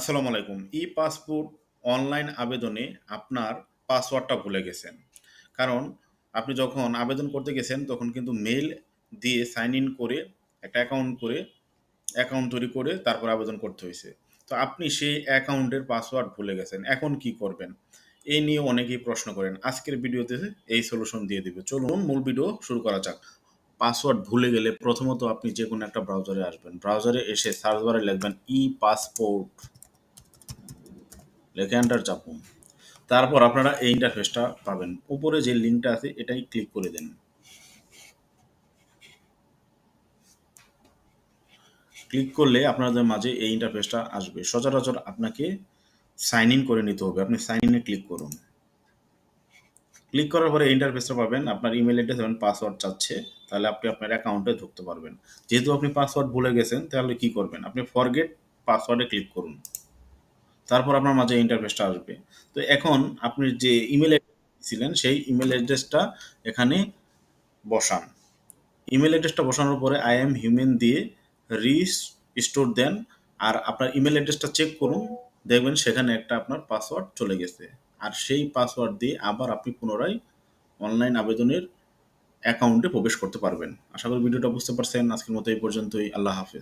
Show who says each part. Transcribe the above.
Speaker 1: আসসালামু আলাইকুম। ই passport online আবেদনে আপনার পাসওয়ার্ডটা ভুলে গেছেন। কারণ আপনি যখন আবেদন করতে গেছেন, তখন কিন্তু মেইল দিয়ে সাইন ইন করে একটা অ্যাকাউন্ট করে অ্যাকাউন্ট তৈরি করে তারপর আবেদন করতে হয়েছে তো আপনি সেই অ্যাকাউন্টের পাসওয়ার্ড ভুলে গেছেন। এখন কি করবেন? এই নিয়ে অনেকেই প্রশ্ন করেন। আজকের ভিডিওতে এই সলিউশন দিয়ে দিবে। চলুন মূল ভিডিও শুরু করা যাক। পাসওয়ার্ড ভুলে গেলে প্রথমত আপনি যে কোনো একটা ব্রাউজারে আসবেন। ব্রাউজারে এসে সার্চ বারে লিখবেন ই পাসপোর্ট লিখে এন্টার চাপুন। তারপর আপনারা এই ইন্টারফেসটা পাবেন। উপরে যে লিঙ্কটা আছে, এটাই ক্লিক করে দেন। ক্লিক করলে আপনাদের মাঝে এই ইন্টারফেসটা আসবে। সচরাচর আপনাকে সাইন ইন করে নিতে হবে। আপনি সাইন ইন ক্লিক করুন। ক্লিক করার পরে ইন্টারফেসটা পাবেন। আপনার ইমেইল অ্যাড্রেস এবং পাসওয়ার্ড চাচ্ছে। তাহলে আপনি আপনার অ্যাকাউন্টে ঢুকতে পারবেন। যেহেতু আপনি পাসওয়ার্ড ভুলে গেছেন, তাহলে কি করবেন? আপনি ফরগেট পাসওয়ার্ডে ক্লিক করুন। তারপর আপনার মাঝে ইন্টারফেসটা আসবে। তো এখন আপনি যে ইমেইল ছিলেন সেই ইমেল অ্যাড্রেসটা এখানে বসান। ইমেল অ্যাড্রেসটা বসানোর পরে আই এম হিউম্যান দিয়ে রিস স্টোর দেন আর আপনার ইমেল অ্যাড্রেসটা চেক করুন। দেখবেন সেখানে একটা আপনার পাসওয়ার্ড চলে গেছে। আর সেই পাসওয়ার্ড দিয়ে আবার আপনি পুনরায় অনলাইন আবেদনের অ্যাকাউন্টে প্রবেশ করতে পারবেন। আশা করি ভিডিওটা বুঝতে পারছেন। আজকের মতো এই পর্যন্তই। আল্লাহ হাফেজ।